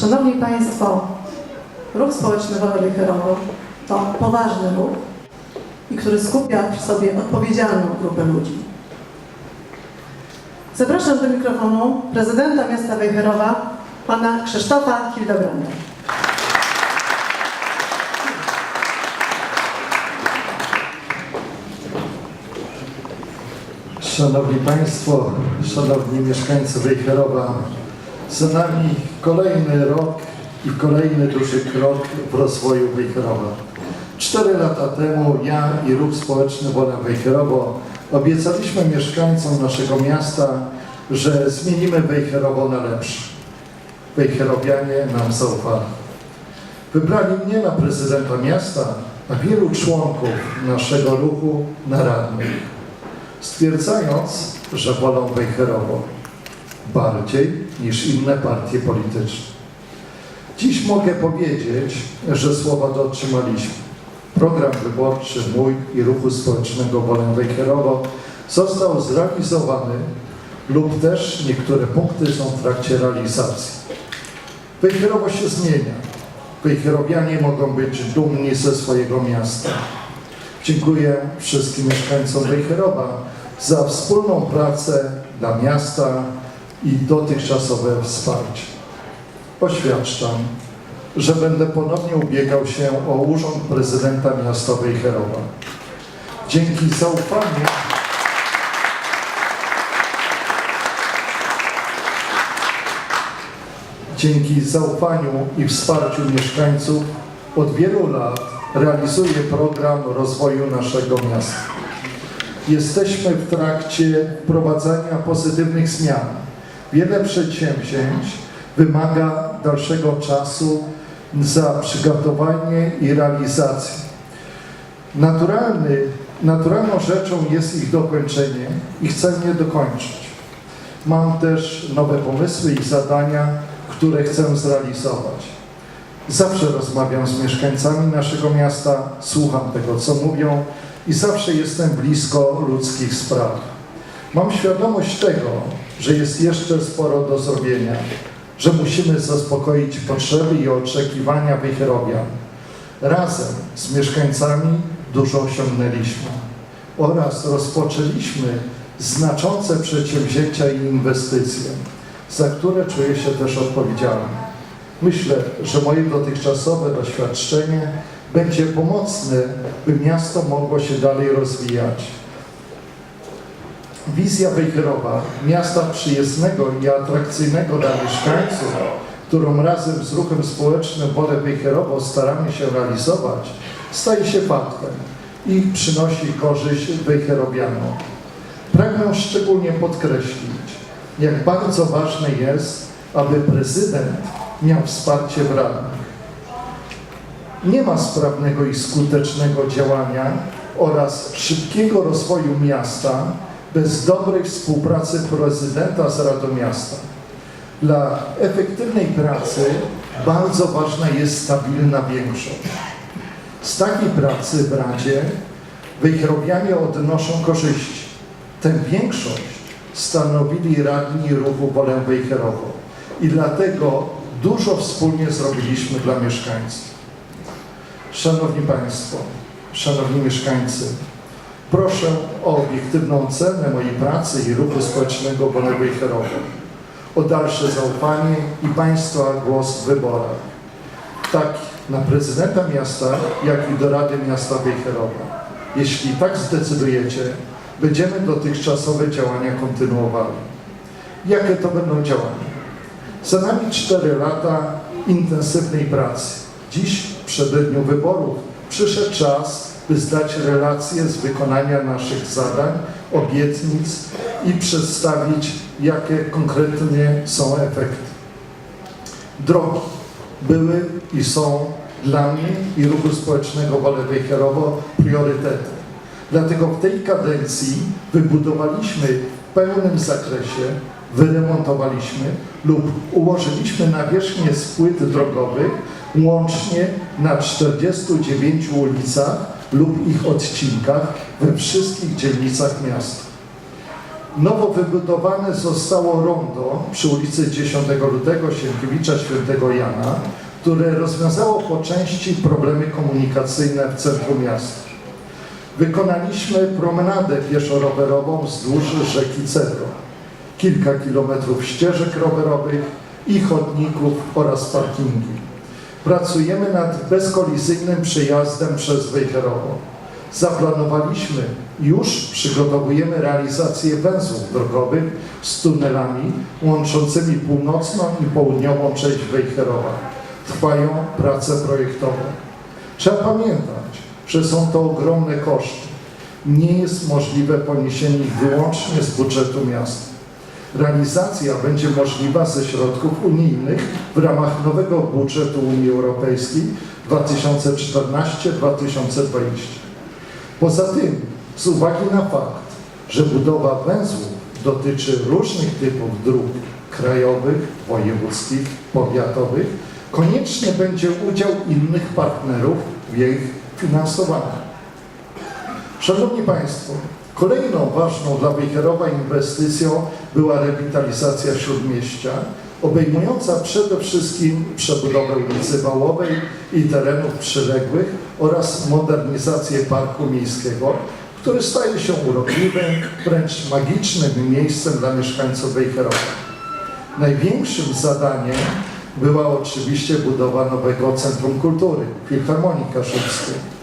Szanowni Państwo, ruch społeczny Wolę Wejherowo to poważny ruch i który skupia w sobie odpowiedzialną grupę ludzi. Zapraszam do mikrofonu prezydenta miasta Wejherowa, pana Krzysztofa Hildebranda. Szanowni Państwo, Szanowni mieszkańcy Wejherowa, za nami kolejny rok i kolejny duży krok w rozwoju Wejherowa. Cztery lata temu ja i Ruch Społeczny Wolę Wejherowo obiecaliśmy mieszkańcom naszego miasta, że zmienimy Wejherowo na lepsze. Wejherowianie nam zaufali. Wybrali mnie na prezydenta miasta, a wielu członków naszego ruchu na radnych stwierdzając, że wolą Wejherowo bardziej niż inne partie polityczne. Dziś mogę powiedzieć, że słowa dotrzymaliśmy. Program wyborczy mój i ruchu społecznego Wolę Wejherowo został zrealizowany lub też niektóre punkty są w trakcie realizacji. Wejherowo się zmienia. Wejherowianie mogą być dumni ze swojego miasta. Dziękuję wszystkim mieszkańcom Wejherowa za wspólną pracę dla miasta i dotychczasowe wsparcie. Oświadczam, że będę ponownie ubiegał się o urząd prezydenta miasta Wejherowa. Dzięki zaufaniu Dzięki zaufaniu i wsparciu mieszkańców od wielu lat realizuję program rozwoju naszego miasta. Jesteśmy w trakcie wprowadzania pozytywnych zmian. Wiele przedsięwzięć wymaga dalszego czasu za przygotowanie i realizację. Naturalny, naturalną rzeczą jest ich dokończenie i chcę je dokończyć. Mam też nowe pomysły i zadania, które chcę zrealizować. Zawsze rozmawiam z mieszkańcami naszego miasta, słucham tego, co mówią i zawsze jestem blisko ludzkich spraw. Mam świadomość tego, że jest jeszcze sporo do zrobienia, że musimy zaspokoić potrzeby i oczekiwania Wejherowian. Razem z mieszkańcami dużo osiągnęliśmy oraz rozpoczęliśmy znaczące przedsięwzięcia i inwestycje, za które czuję się też odpowiedzialny. Myślę, że moje dotychczasowe doświadczenie będzie pomocne, by miasto mogło się dalej rozwijać. Wizja Wejherowa, miasta przyjaznego i atrakcyjnego dla mieszkańców, którą razem z ruchem społecznym Wolę Wejherowo staramy się realizować, staje się faktem i przynosi korzyść Wejherowianom. Pragnę szczególnie podkreślić, jak bardzo ważne jest, aby prezydent miał wsparcie w radnych. Nie ma sprawnego i skutecznego działania oraz szybkiego rozwoju miasta bez dobrej współpracy prezydenta z Radą Miasta. Dla efektywnej pracy bardzo ważna jest stabilna większość. Z takiej pracy w Radzie Wejherowianie odnoszą korzyści. Tę większość stanowili radni ruchu Wolę Wejherowo i dlatego dużo wspólnie zrobiliśmy dla mieszkańców. Szanowni Państwo, Szanowni Mieszkańcy, proszę o obiektywną cenę mojej pracy i ruchu społecznego Wolę Wejherowo, o dalsze zaufanie i Państwa głos w wyborach, tak na prezydenta miasta, jak i do Rady Miasta Wejherowa. Jeśli tak zdecydujecie, będziemy dotychczasowe działania kontynuowali. Jakie to będą działania? Za nami 4 lata intensywnej pracy. Dziś, w przededniu wyborów, przyszedł czas, by zdać relacje z wykonania naszych zadań, obietnic i przedstawić, jakie konkretnie są efekty. Drogi były i są dla mnie i ruchu społecznego Wolę Wejherowo priorytetem. Dlatego w tej kadencji wybudowaliśmy w pełnym zakresie, wyremontowaliśmy lub ułożyliśmy nawierzchnię z płyt drogowych łącznie na 49 ulicach lub ich odcinkach we wszystkich dzielnicach miasta. Nowo wybudowane zostało rondo przy ulicy 10 Lutego Sienkiewicza Świętego Jana, które rozwiązało po części problemy komunikacyjne w centrum miasta. Wykonaliśmy promenadę pieszo-rowerową wzdłuż rzeki Cedro, kilka kilometrów ścieżek rowerowych i chodników oraz parkingi. Pracujemy nad bezkolizyjnym przejazdem przez Wejherowo. Zaplanowaliśmy, już przygotowujemy realizację węzłów drogowych z tunelami łączącymi północną i południową część Wejherowa. Trwają prace projektowe. Trzeba pamiętać, że są to ogromne koszty. Nie jest możliwe poniesienie ich wyłącznie z budżetu miasta. Realizacja będzie możliwa ze środków unijnych w ramach nowego budżetu Unii Europejskiej 2014-2020. Poza tym, z uwagi na fakt, że budowa węzłów dotyczy różnych typów dróg krajowych, wojewódzkich, powiatowych, konieczny będzie udział innych partnerów w jej finansowaniu. Szanowni Państwo, kolejną ważną dla Wejherowa inwestycją była rewitalizacja Śródmieścia, obejmująca przede wszystkim przebudowę ulicy Wałowej i terenów przyległych oraz modernizację parku miejskiego, który staje się urokliwym, wręcz magicznym miejscem dla mieszkańców Wejherowa. Największym zadaniem była oczywiście budowa nowego Centrum Kultury Filharmonii Kaszubskiej.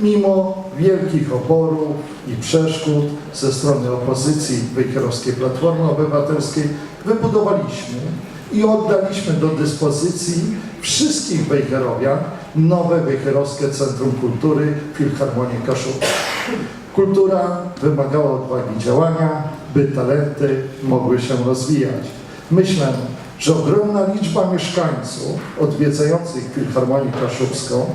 Mimo wielkich oporów i przeszkód ze strony opozycji Wejherowskiej Platformy Obywatelskiej wybudowaliśmy i oddaliśmy do dyspozycji wszystkich Wejherowian nowe Wejherowskie Centrum Kultury Filharmonii Kaszubskiej. Kultura wymagała odwagi działania, by talenty mogły się rozwijać. Myślę, że ogromna liczba mieszkańców odwiedzających Filharmonię Kaszubską,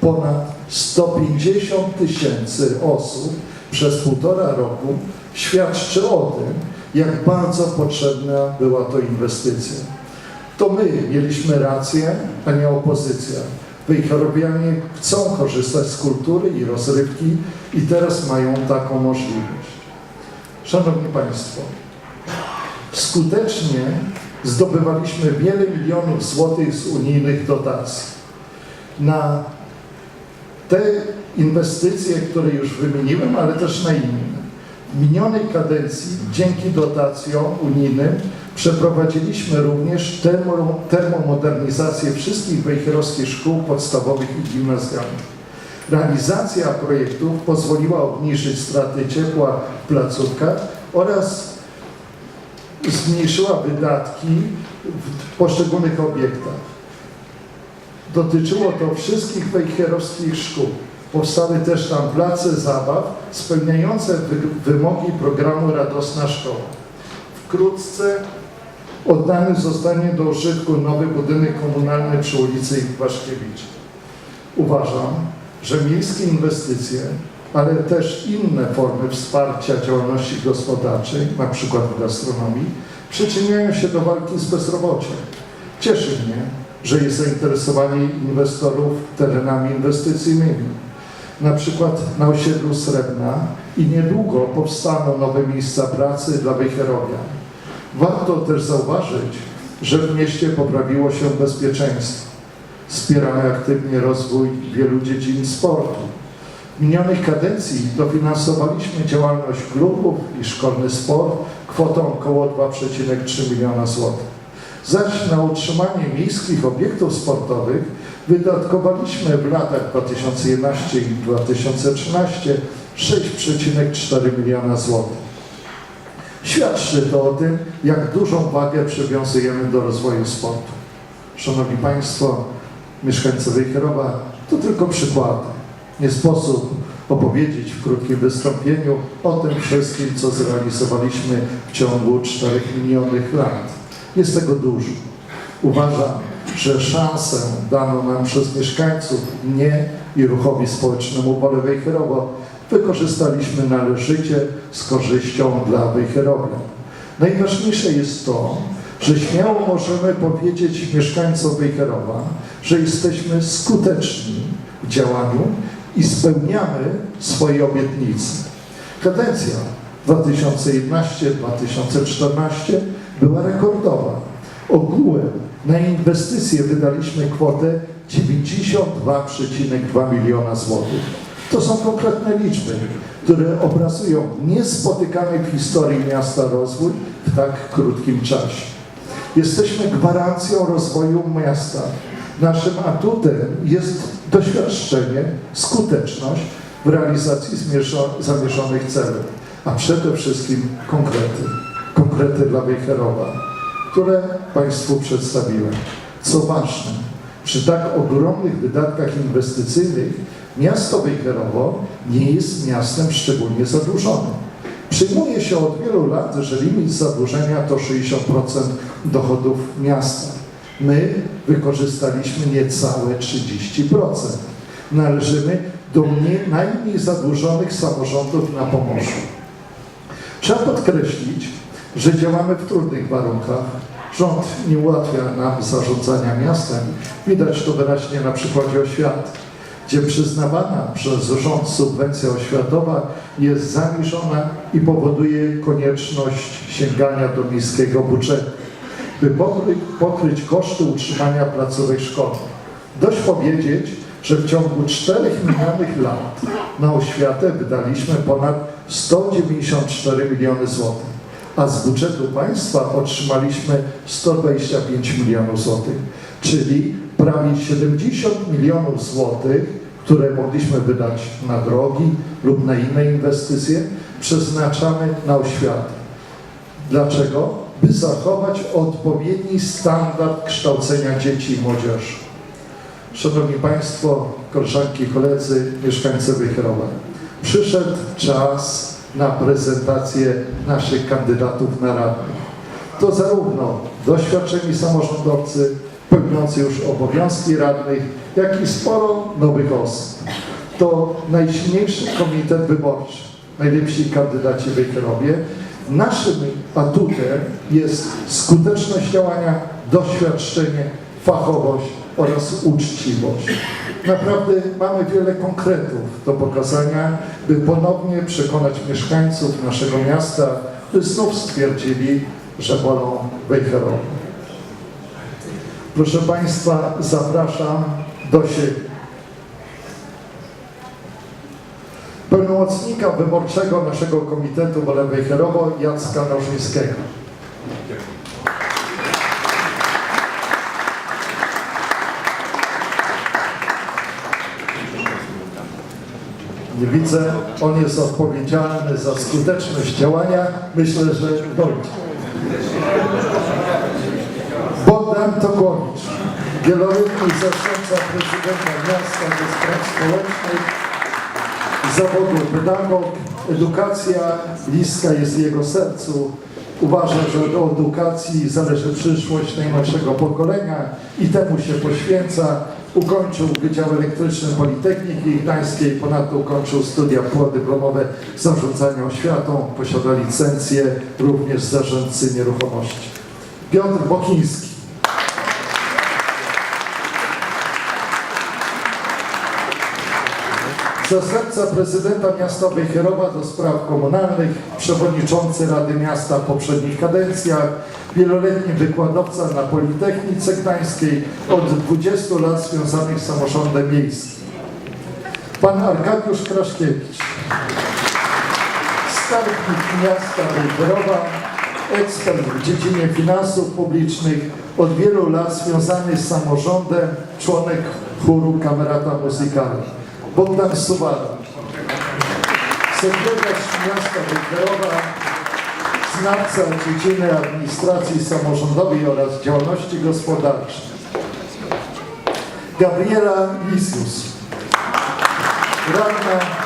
ponad 150 tysięcy osób przez półtora roku, świadczy o tym, jak bardzo potrzebna była to inwestycja. To my mieliśmy rację, a nie opozycja. Wejherowianie chcą korzystać z kultury i rozrywki i teraz mają taką możliwość. Szanowni Państwo, skutecznie zdobywaliśmy wiele milionów złotych z unijnych dotacji. Na te inwestycje, które już wymieniłem, ale też na inne. W minionej kadencji dzięki dotacjom unijnym przeprowadziliśmy również termo, termomodernizację wszystkich wejherowskich szkół podstawowych i gimnazjalnych. Realizacja projektów pozwoliła obniżyć straty ciepła w placówkach oraz zmniejszyła wydatki w poszczególnych obiektach. Dotyczyło to wszystkich wejherowskich szkół. Powstały też tam place zabaw spełniające wy- wymogi programu Radosna Szkoła. Wkrótce oddany zostanie do użytku nowy budynek komunalny przy ulicy Waszkiewicza. Uważam, że miejskie inwestycje, ale też inne formy wsparcia działalności gospodarczej, przykład w gastronomii, przyczyniają się do walki z bezrobociem. Cieszy mnie, że jest zainteresowanie inwestorów terenami inwestycyjnymi. Na przykład na osiedlu Srebrna i niedługo powstaną nowe miejsca pracy dla Wejherowian. Warto też zauważyć, że w mieście poprawiło się bezpieczeństwo. Wspieramy aktywnie rozwój wielu dziedzin sportu. W minionej kadencji dofinansowaliśmy działalność klubów i szkolny sport kwotą około 2,3 miliona złotych. Zaś na utrzymanie miejskich obiektów sportowych wydatkowaliśmy w latach 2011 i 2013 6,4 miliona złotych. Świadczy to o tym, jak dużą wagę przywiązujemy do rozwoju sportu. Szanowni Państwo, mieszkańcy Wejherowa, to tylko przykłady. Nie sposób opowiedzieć w krótkim wystąpieniu o tym wszystkim, co zrealizowaliśmy w ciągu czterech minionych lat. Jest tego dużo. Uważam, że szansę daną nam przez mieszkańców, mnie i ruchowi społecznemu Pole Wejherowo wykorzystaliśmy należycie z korzyścią dla Wejherowian. Najważniejsze jest to, że śmiało możemy powiedzieć mieszkańcom Wejherowa, że jesteśmy skuteczni w działaniu i spełniamy swoje obietnice. Kadencja 2011-2014 była rekordowa. Ogółem na inwestycje wydaliśmy kwotę 92,2 miliona złotych. To są konkretne liczby, które obrazują niespotykany w historii miasta rozwój w tak krótkim czasie. Jesteśmy gwarancją rozwoju miasta. Naszym atutem jest doświadczenie, skuteczność w realizacji zamierzonych celów, a przede wszystkim konkrety. Konkrety dla Wejherowa, które Państwu przedstawiłem. Co ważne, przy tak ogromnych wydatkach inwestycyjnych miasto Wejherowo nie jest miastem szczególnie zadłużonym. Przyjmuje się od wielu lat, że limit zadłużenia to 60% dochodów miasta. My wykorzystaliśmy niecałe 30%. Należymy do mniej, najmniej zadłużonych samorządów na Pomorzu. Trzeba podkreślić, że działamy w trudnych warunkach. Rząd nie ułatwia nam zarządzania miastem. Widać to wyraźnie na przykładzie oświaty, gdzie przyznawana przez rząd subwencja oświatowa jest zaniżona i powoduje konieczność sięgania do niskiego budżetu, by pokry- pokryć koszty utrzymania placówek szkolnych. Dość powiedzieć, że w ciągu czterech minionych lat na oświatę wydaliśmy ponad 194 miliony złotych, a z budżetu państwa otrzymaliśmy 125 milionów złotych, czyli prawie 70 milionów złotych, które mogliśmy wydać na drogi lub na inne inwestycje, przeznaczamy na oświatę. Dlaczego? By zachować odpowiedni standard kształcenia dzieci i młodzieży. Szanowni Państwo, koleżanki i koledzy, mieszkańcy Wychrowa, przyszedł czas na prezentację naszych kandydatów na radnych. To zarówno doświadczeni samorządowcy, pełniący już obowiązki radnych, jak i sporo nowych osób. To najsilniejszy komitet wyborczy, najlepsi kandydaci w Wychrowie. Naszym atutem jest skuteczność działania, doświadczenie, fachowość oraz uczciwość. Naprawdę mamy wiele konkretów do pokazania, by ponownie przekonać mieszkańców naszego miasta, by znów stwierdzili, że wolą Wejherowo. Proszę Państwa, zapraszam do siebie. Pełnomocnika wyborczego naszego Komitetu Wolę Wejherowo, Jacka Nożyńskiego. Nie widzę, on jest odpowiedzialny za skuteczność działania. Myślę, że dojdzie. Bogdan Tokłowicz, wieloletni zastępca prezydenta miasta do spraw społecznych, zawodu pedagog, edukacja bliska jest jego sercu. Uważa, że od edukacji zależy przyszłość najmłodszego pokolenia i temu się poświęca. Ukończył Wydział Elektryczny Politechniki Gdańskiej, ponadto ukończył studia podyplomowe zarządzania oświatą, posiada licencję również zarządcy nieruchomości. Piotr Bochiński. Zastępca prezydenta miasta Wejherowa do spraw komunalnych, przewodniczący Rady Miasta w poprzednich kadencjach, wieloletni wykładowca na Politechnice Gdańskiej, od 20 lat związany z samorządem miejskim. Pan Arkadiusz Kraszkiewicz, skarbnik miasta Wejherowa, ekspert w dziedzinie finansów publicznych, od wielu lat związany z samorządem, członek chóru Kamerata Musicala. Bogdan Suwara, sekretarz miasta Wejherowa, znawca dziedziny administracji samorządowej oraz działalności gospodarczej. Gabriela Lisius, radna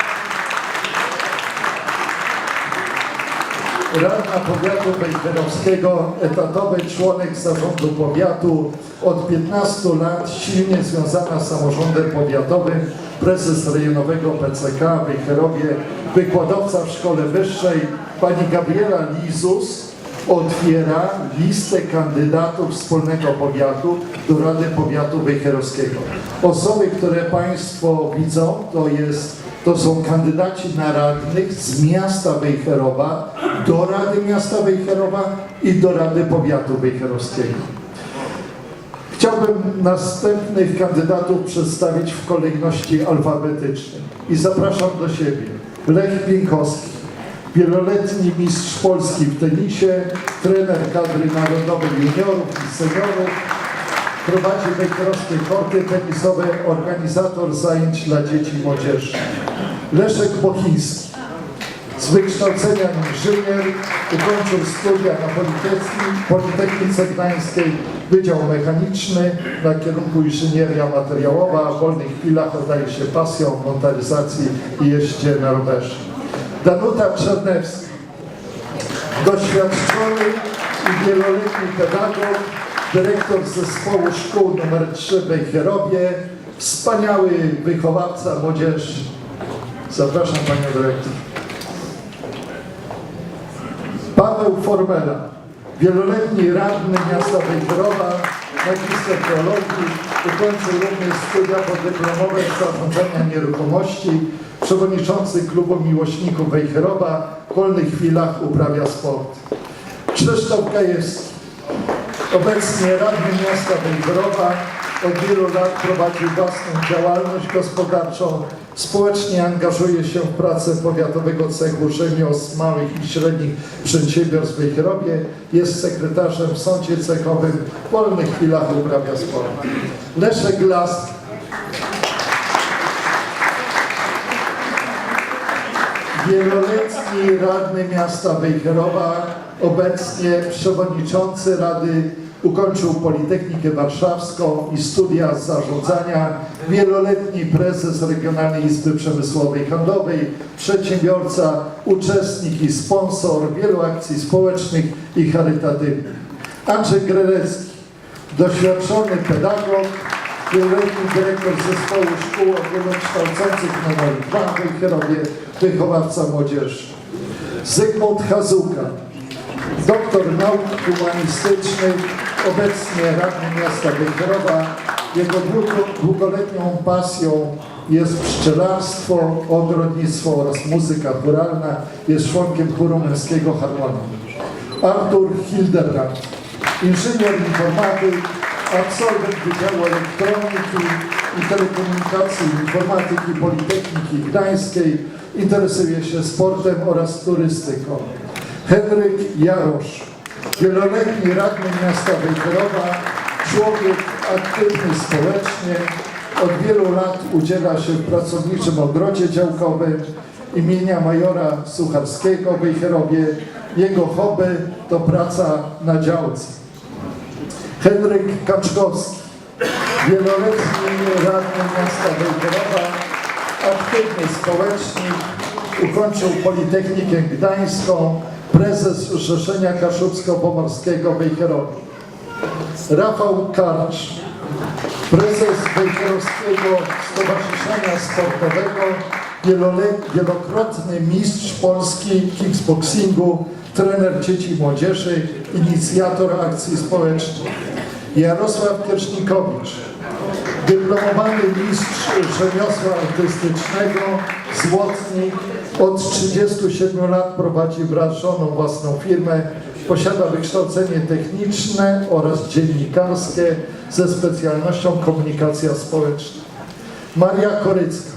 Radna Powiatu Wejherowskiego, etatowy członek zarządu powiatu, od 15 lat silnie związana z samorządem powiatowym, prezes rejonowego PCK w wykładowca w szkole wyższej, pani Gabriela Lizus otwiera listę kandydatów wspólnego powiatu do Rady Powiatu Wejherowskiego. Osoby, które Państwo widzą, to jest To są kandydaci na radnych z miasta Wejherowa, do Rady Miasta Wejherowa i do Rady Powiatu Wejherowskiego. Chciałbym następnych kandydatów przedstawić w kolejności alfabetycznej i zapraszam do siebie. Lech Pienkowski, wieloletni mistrz Polski w tenisie, trener kadry narodowej juniorów i seniorów, prowadzi wejherowskie korty tenisowe, organizator zajęć dla dzieci i młodzieży. Leszek Bochiński, z wykształcenia inżynier, ukończył studia na Politechni- Politechnice Gdańskiej, Wydział Mechaniczny na kierunku inżynieria materiałowa, w wolnych chwilach oddaje się pasją montaryzacji i jeździe na rowerze. Danuta Czernewska, doświadczony i wieloletni pedagog, dyrektor zespołu szkół nr 3 w Wejherowie, wspaniały wychowawca młodzieży. Zapraszam Panią Dyrektor. Paweł Formela, wieloletni radny miasta Wejherowa, magister teologii, ukończył również studia podyplomowe z zarządzania nieruchomości, przewodniczący klubu miłośników Wejherowa, w wolnych chwilach uprawia sport. Krzysztof Gajewski, obecnie radny miasta Wejherowa, od wielu lat prowadzi własną działalność gospodarczą, społecznie angażuje się w pracę Powiatowego Cechu Rzemiosł Małych i Średnich Przedsiębiorstw w Wejherowie, jest sekretarzem w Sądzie Cechowym, w wolnych chwilach uprawia sport. Leszek Las, wieloletni radny miasta Wejherowa, obecnie przewodniczący Rady, ukończył Politechnikę Warszawską i studia zarządzania, wieloletni prezes Regionalnej Izby Przemysłowej Handlowej, przedsiębiorca, uczestnik i sponsor wielu akcji społecznych i charytatywnych. Andrzej Grerecki, doświadczony pedagog, wieloletni dyrektor zespołu szkół ogólnokształcących nr 2 w Wejherowie, wychowawca młodzieży. Zygmunt Hazuka, doktor nauk humanistycznych, obecnie radny miasta Wejherowa. Jego długo- długoletnią pasją jest pszczelarstwo, ogrodnictwo oraz muzyka chóralna. Jest członkiem chóru męskiego Harmonii. Artur Hildebrand, inżynier informatyk, absolwent Wydziału Elektroniki i Telekomunikacji Informatyki Politechniki Gdańskiej, interesuje się sportem oraz turystyką. Henryk Jarosz, wieloletni radny miasta Wejherowa, człowiek aktywny społecznie, od wielu lat udziela się w pracowniczym ogrodzie działkowym imienia majora Sucharskiego w Wejherowie. Jego hobby to praca na działce. Henryk Kaczkowski, wieloletni radny miasta Wejherowa, aktywny społecznik, ukończył Politechnikę Gdańską, prezes Zrzeszenia Kaszubsko-Pomorskiego w Wejherowie. Rafał Karcz, prezes Wejherowskiego Stowarzyszenia Sportowego, wielokrotny mistrz Polski kickboxingu, trener dzieci i młodzieży, inicjator akcji społecznych. Jarosław Kierznikowicz, dyplomowany mistrz rzemiosła artystycznego, złotnik, od 37 lat prowadzi wraz z żoną własną firmę, posiada wykształcenie techniczne oraz dziennikarskie ze specjalnością komunikacja społeczna. Maria Korycka,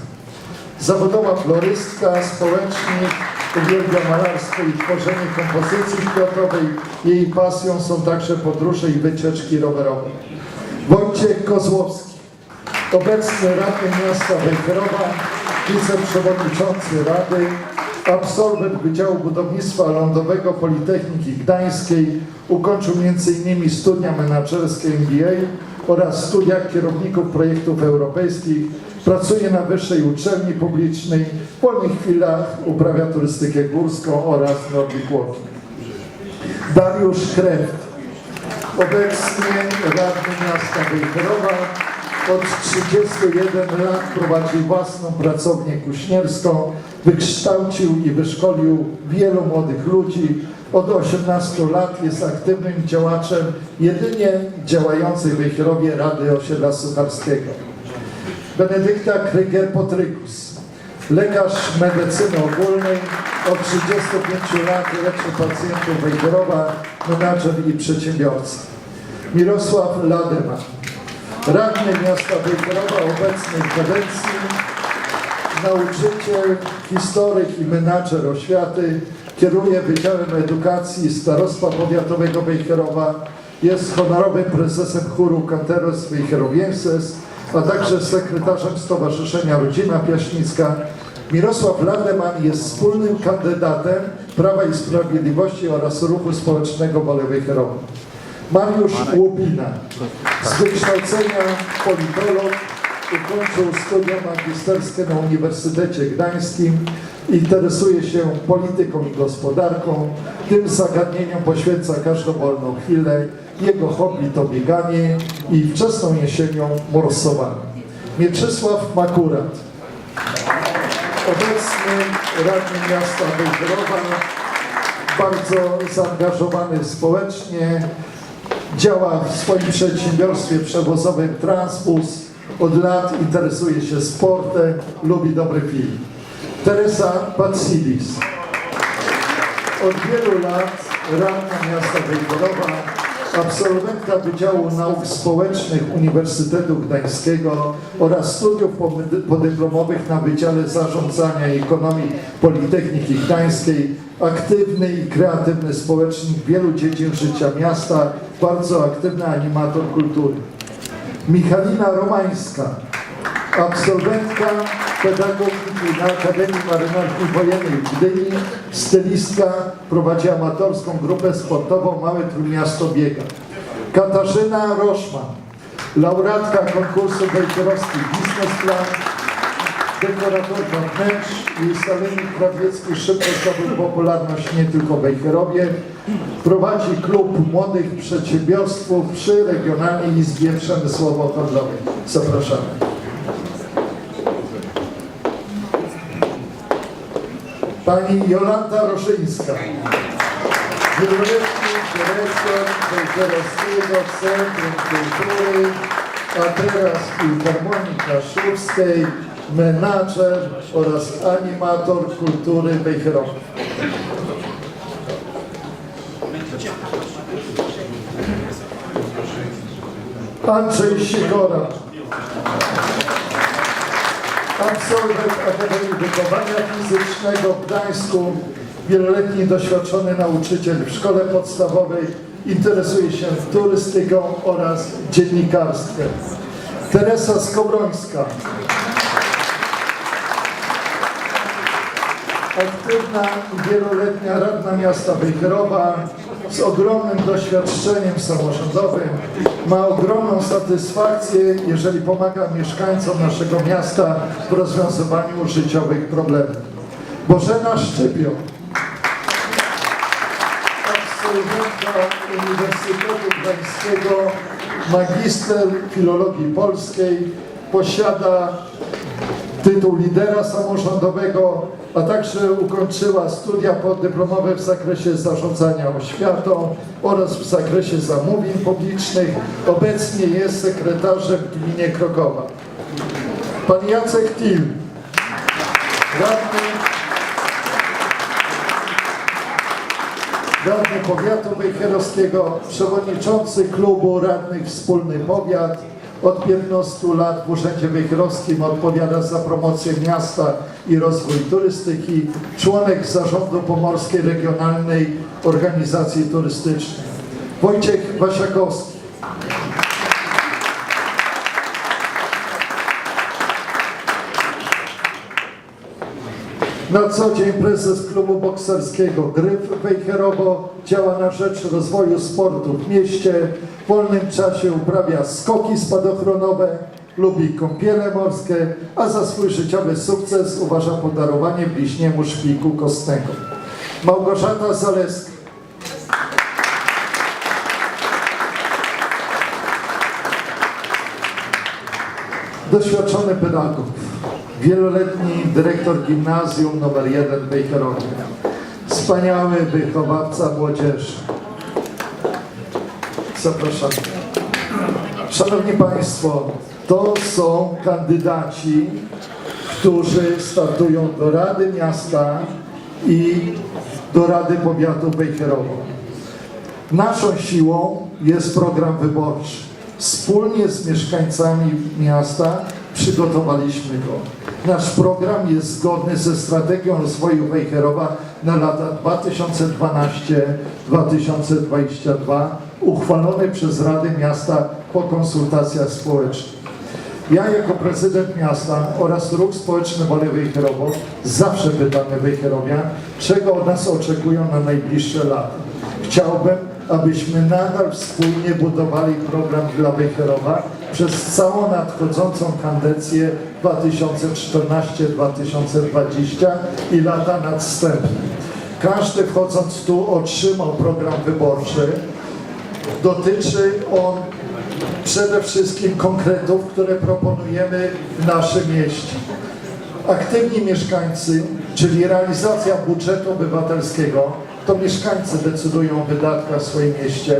zawodowa florystka, społecznik, uwielbia malarstwo i tworzenie kompozycji kwiatowej. Jej pasją są także podróże i wycieczki rowerowe. Wojciech Kozłowski, obecny radny miasta Wejherowa, wiceprzewodniczący Rady, absolwent Wydziału Budownictwa Lądowego Politechniki Gdańskiej, ukończył m.in. studia menedżerskie MBA oraz studia kierowników projektów europejskich, pracuje na wyższej uczelni publicznej, w wolnych chwilach uprawia turystykę górską oraz Nordic Walking. Dariusz Kreft, obecnie radny miasta Wejherowa, od 31 lat prowadzi własną pracownię kuśnierską, wykształcił i wyszkolił wielu młodych ludzi. Od 18 lat jest aktywnym działaczem jedynie działającej w Wejherowie Rady Osiedla Sucharskiego. Benedykta Kryger-Potrykus, lekarz medycyny ogólnej, od 35 lat leczy pacjentów Wejherowa, menadżer i przedsiębiorca. Mirosław Ladyman, radny miasta Wejherowa obecnej kadencji, nauczyciel, historyk i menadżer oświaty, kieruje Wydziałem Edukacji Starostwa Powiatowego Wejherowa, jest honorowym prezesem chóru Canteros Wejherowienses, a także sekretarzem Stowarzyszenia Rodzina Piaśnicka. Mirosław Lademan jest wspólnym kandydatem Prawa i Sprawiedliwości oraz Ruchu Społecznego Wolę Wejherowa. Mariusz Łupina, z wykształcenia politolog, ukończył studia magisterskie na Uniwersytecie Gdańskim, interesuje się polityką i gospodarką, tym zagadnieniom poświęca każdą wolną chwilę, jego hobby to bieganie i wczesną jesienią morsowanie. Mieczysław Makurat, obecny radny miasta Wejherowa, bardzo zaangażowany społecznie, działa w swoim przedsiębiorstwie przewozowym Transbus. Od lat interesuje się sportem, lubi dobry film. Teresa Patsilis. Od wielu lat radna miasta Wejherowa, absolwentka Wydziału Nauk Społecznych Uniwersytetu Gdańskiego oraz studiów pody- podyplomowych na Wydziale Zarządzania i Ekonomii Politechniki Gdańskiej, aktywny i kreatywny społecznik wielu dziedzin życia miasta, bardzo aktywny animator kultury. Michalina Romańska, absolwentka na Akademii Marynarki Wojennej w Gdyni, stylistka, prowadzi amatorską grupę sportową Małe Trójmiasto Biega. Katarzyna Roszman, laureatka konkursu Wejherowski Biznesplan, dekoratorka wnętrz i Stalenik Krawiecki szybko zdobył popularność nie tylko w. Prowadzi klub młodych przedsiębiorców przy Regionalnej Izbie Przemysłowo-Handlowej. Zapraszamy. Pani Jolanta Roszyńska, wieloletni dyrektor Wejherowskiego Centrum Kultury, a teraz Filharmonii Kaszubskiej, menadżer oraz animator kultury Wejherowej. Andrzej Sikora, absolwent Akademii Wychowania Fizycznego w Gdańsku, wieloletni doświadczony nauczyciel w szkole podstawowej, interesuje się turystyką oraz dziennikarstwem. Teresa Skowrońska, aktywna wieloletnia radna miasta Wejherowa z ogromnym doświadczeniem samorządowym. Ma ogromną satysfakcję, jeżeli pomaga mieszkańcom naszego miasta w rozwiązywaniu życiowych problemów. Bożena Szczypion, absolwentka Uniwersytetu Gdańskiego, magister filologii polskiej, posiada tytuł lidera samorządowego, a także ukończyła studia podyplomowe w zakresie zarządzania oświatą oraz w zakresie zamówień publicznych. Obecnie jest sekretarzem w gminie Krokowa. Pan Jacek Til, radny, radny powiatu wejherowskiego, przewodniczący klubu radnych Wspólny Powiat. Od 15 lat w Urzędzie Wejherowskim odpowiada za promocję miasta i rozwój turystyki, członek zarządu Pomorskiej Regionalnej Organizacji Turystycznej. Wojciech Wasiakowski. Na co dzień prezes klubu bokserskiego Gryf Wejherowo działa na rzecz rozwoju sportu w mieście. W wolnym czasie uprawia skoki spadochronowe, lubi kąpiele morskie, a za swój życiowy sukces uważa podarowanie bliźniemu szpiku kostnego. Małgorzata Zaleska. Doświadczony pedagog, wieloletni dyrektor gimnazjum nr 1 w Wejherowie, wspaniały wychowawca młodzieży. Zapraszam. Szanowni Państwo, to są kandydaci, którzy startują do Rady Miasta i do Rady Powiatu Wejherowo. Naszą siłą jest program wyborczy. Wspólnie z mieszkańcami miasta przygotowaliśmy go. Nasz program jest zgodny ze strategią rozwoju Wejherowa na lata 2012-2022 uchwalony przez Radę Miasta po konsultacjach społecznych. Ja jako prezydent miasta oraz ruch społeczny Wolę Wejherowo zawsze pytamy Wejherowian, czego od nas oczekują na najbliższe lata. Chciałbym, abyśmy nadal wspólnie budowali program dla Wejherowa przez całą nadchodzącą kadencję 2014-2020 i lata następne. Każdy wchodząc tu otrzymał program wyborczy. Dotyczy on przede wszystkim konkretów, które proponujemy w naszym mieście. Aktywni mieszkańcy, czyli realizacja budżetu obywatelskiego, to mieszkańcy decydują o wydatkach w swoim mieście,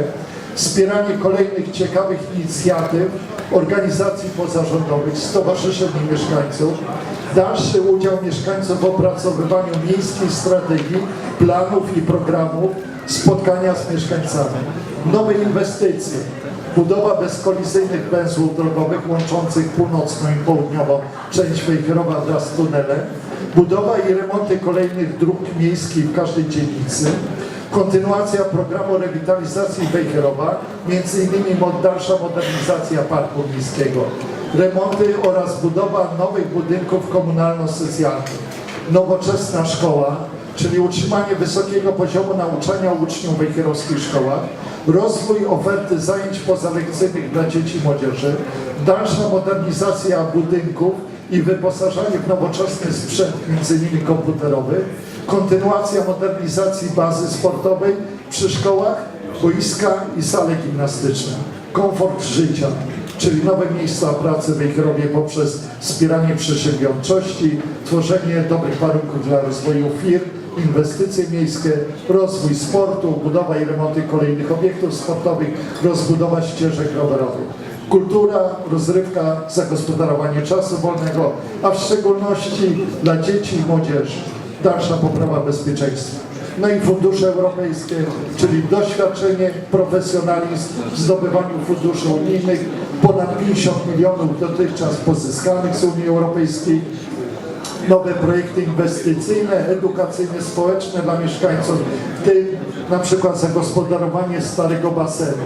wspieranie kolejnych ciekawych inicjatyw, organizacji pozarządowych, stowarzyszeń i mieszkańców, dalszy udział mieszkańców w opracowywaniu miejskiej strategii, planów i programów, spotkania z mieszkańcami, nowe inwestycje, budowa bezkolizyjnych węzłów drogowych łączących północną i południową część Wejherowa wraz z tunelem, budowa i remonty kolejnych dróg miejskich w każdej dzielnicy, kontynuacja programu rewitalizacji Wejherowa, mod- dalsza modernizacja parku miejskiego, remonty oraz budowa nowych budynków komunalno-socjalnych, nowoczesna szkoła, czyli utrzymanie wysokiego poziomu nauczania uczniów w szkołach, rozwój oferty zajęć pozalekcyjnych dla dzieci i młodzieży, dalsza modernizacja budynków i wyposażanie w nowoczesny sprzęt, m.in. komputerowy, kontynuacja modernizacji bazy sportowej przy szkołach, boiska i sale gimnastyczne, komfort życia, czyli nowe miejsca pracy w Wejherowie poprzez wspieranie przedsiębiorczości, tworzenie dobrych warunków dla rozwoju firm, inwestycje miejskie, rozwój sportu, budowa i remonty kolejnych obiektów sportowych, rozbudowa ścieżek rowerowych. Kultura, rozrywka, zagospodarowanie czasu wolnego, a w szczególności dla dzieci i młodzieży. Dalsza poprawa bezpieczeństwa. No i fundusze europejskie, czyli doświadczenie, profesjonalizm w zdobywaniu funduszy unijnych, ponad 50 milionów dotychczas pozyskanych z Unii Europejskiej, nowe projekty inwestycyjne, edukacyjne, społeczne dla mieszkańców, w tym na przykład zagospodarowanie starego basenu.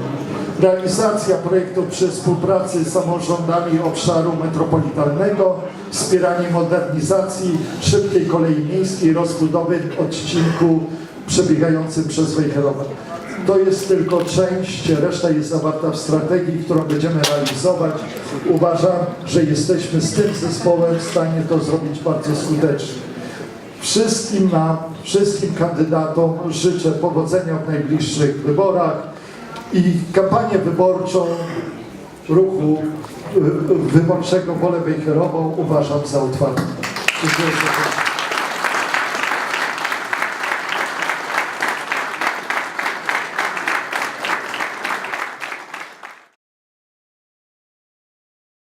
Realizacja projektów przy współpracy z samorządami obszaru metropolitalnego, wspieranie modernizacji szybkiej kolei miejskiej, rozbudowy odcinku przebiegającym przez Wejherowo. To jest tylko część, reszta jest zawarta w strategii, którą będziemy realizować. Uważam, że jesteśmy z tym zespołem w stanie to zrobić bardzo skutecznie. Wszystkim nam, wszystkim kandydatom życzę powodzenia w najbliższych wyborach i kampanię wyborczą ruchu wyborczego Wolę Wejherową uważam za otwartą. Dziękuję.